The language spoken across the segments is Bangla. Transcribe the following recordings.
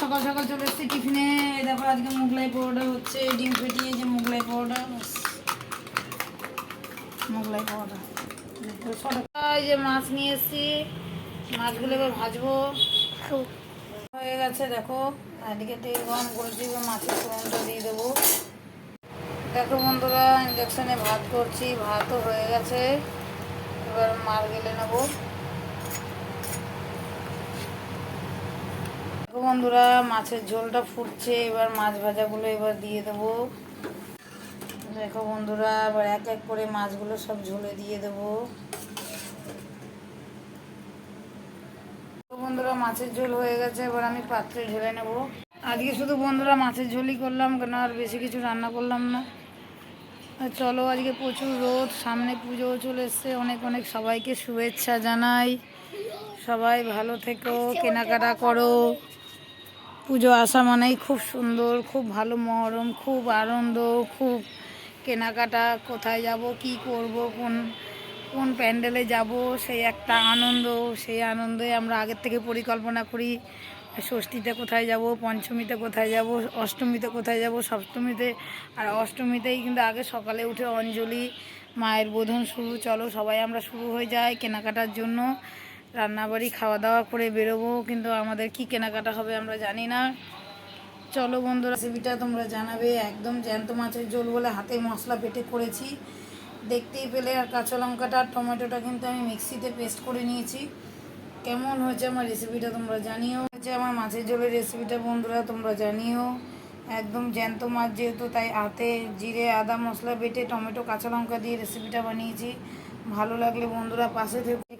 সকাল সকাল চলে এসেছি টিফিনে। দেখো আজকে মোগলাই পরোটা হচ্ছে ডিম ফেটিয়ে যে মোগলাই পরোটা মোগলাই দেখো, যে মাছ নিয়ে এসেছি মাছগুলো এবার ভাজবো। হয়ে গেছে দেখো। এদিকে তেল গরম করেছি এবার মাছের ফোড়নটা দিয়ে দেবো। দেখো বন্ধুরা ইন্ডাকশানে ভাত করছি ভাতও হয়ে গেছে। এবার মার গেলে নেব। দেখো বন্ধুরা, মাছের ঝোলটা ফুটছে, এবার মাছ ভাজাগুলো এবার দিয়ে দেবো। দেখো বন্ধুরা, এবার এক এক করে মাছগুলো সব ঝোলে দিয়ে দেবো। তো বন্ধুরা, মাছের ঝোল হয়ে গেছে, এবার আমি পাত্রে ঢেলে নেব। আজকে শুধু বন্ধুরা মাছের ঝোলই করলাম, কেন আর বেশি কিছু রান্না করলাম না। চলো, আজকে প্রচুর রোদ, সামনে পুজোও চলে এসছে। অনেক অনেক সবাইকে শুভেচ্ছা জানাই। সবাই ভালো থেকো, কেনাকাটা করো। পুজো আসা মানেই খুব সুন্দর, খুব ভালো মহরম, খুব আনন্দ, খুব কেনাকাটা, কোথায় যাব, কি করব, কোন কোন প্যান্ডেলে যাব, সেই একটা আনন্দ, সেই আনন্দে আমরা আগের থেকে পরিকল্পনা করি, ষষ্ঠীতে কোথায় যাব, পঞ্চমীতে কোথায় যাব, অষ্টমীতে কোথায় যাব, সপ্তমীতে, আর অষ্টমীতেই কিন্তু আগে সকালে উঠে অঞ্জলি, মায়ের বোধন শুরু, চলো সবাই আমরা শুরু হয়ে যাই কেনাকাটার জন্য। রান্নাবাড়ি খাওয়া দাওয়া করে বেরোবো, কিন্তু আমাদের কি কেনাকাটা হবে আমরা জানি না। চলো বন্ধুরা রেসিপিটা তোমরা জানাবে। একদম জ্যান্ত মাছের ঝোল বলে হাতে মশলা পেটে করেছি। দেখতেই পেলে, আর কাঁচা লঙ্কাটা আর টমেটোটা কিন্তু আমি মিক্সিতে পেস্ট করে নিয়েছি। কেমন হয়েছে আমার রেসিপিটা তোমরা জানিও। হচ্ছে আমার মাছের ঝোলের রেসিপিটা বন্ধুরা, তোমরা জানিও। একদম জ্যান্ত মাছ যেহেতু, তাই হাতে জিরে, আদা মশলা বেটে টমেটো, কাঁচা লঙ্কা দিয়ে রেসিপিটা বানিয়েছি। ভালো লাগলে বন্ধুরা পাশে থেকে।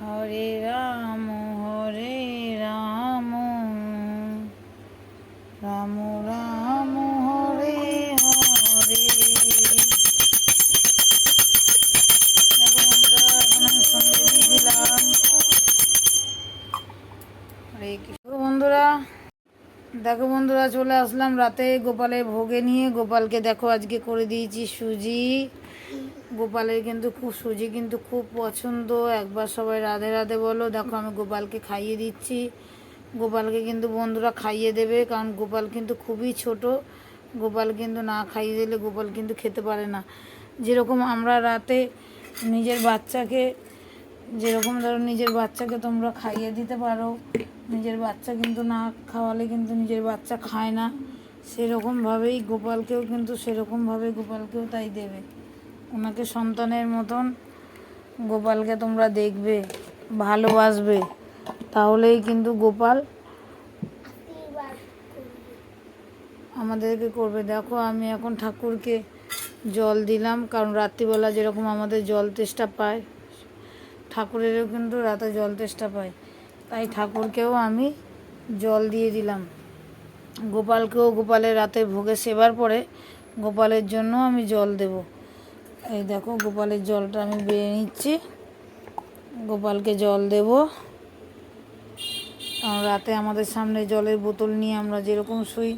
হরে রাম হরে রাম। রাম রাম, হরে হরে। দেখো বন্ধুরা বন্ধুরা, দেখো বন্ধুরা, চলে আসলাম রাতে গোপালের ভোগে নিয়ে। গোপালকে দেখো আজকে করে দিয়েছি সুজি। গোপালের কিন্তু খুব সুজি কিন্তু খুব পছন্দ। একবার সবাই রাধে রাধে বলো, দেখো আমি গোপালকে খাইয়ে দিচ্ছি। গোপালকে কিন্তু বন্ধুরা খাইয়ে দেবে, কারণ গোপাল কিন্তু খুবই ছোট। গোপাল কিন্তু না খাইয়ে দিলে গোপাল কিন্তু খেতে পারে না। যেরকম আমরা রাতে নিজের বাচ্চাকে, যেরকম ধরো নিজের বাচ্চাকে তোমরা খাইয়ে দিতে পারো, নিজের বাচ্চা কিন্তু না খাওয়ালে কিন্তু নিজের বাচ্চা খায় না। সেরকমভাবেই গোপালকেও কিন্তু সেরকমভাবে গোপালকেও তাই দেবে। ওনাকে সন্তানের মতন গোপালকে তোমরা দেখবে, ভালোবাসবে, তাহলেই কিন্তু গোপাল আমাদেরকে করবে। দেখো, আমি এখন ঠাকুরকে জল দিলাম, কারণ রাত্রিবেলা যেরকম আমাদের জল তেষ্টা পায়, ঠাকুরেরও কিন্তু রাতে জল তেষ্টা পায়, তাই ঠাকুরকেও আমি জল দিয়ে দিলাম। গোপালকেও গোপালের রাতে ভোগে সেবার পরে গোপালের জন্য আমি জল দেব। এই দেখো, গোপালের জলটা আমি বেয়ে নিচ্ছি। গোপালকে জল দেব। রাতে আমাদের সামনে জলের বোতল নিয়ে আমরা যেরকম শুই,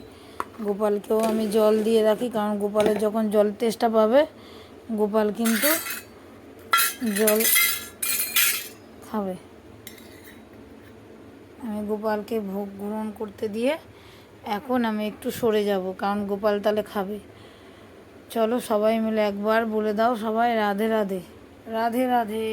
গোপালকেও আমি জল দিয়ে রাখি। কারণ গোপালের যখন জল তেষ্টা পাবে, গোপাল কিন্তু জল খাবে। আমি গোপালকে ভোগ গ্রহণ করতে দিয়ে এখন আমি একটু সরে যাব, কারণ গোপাল তাহলে খাবে। চলো সবাই মিলে একবার বলে দাও সবাই রাধে রাধে। রাধে রাধে।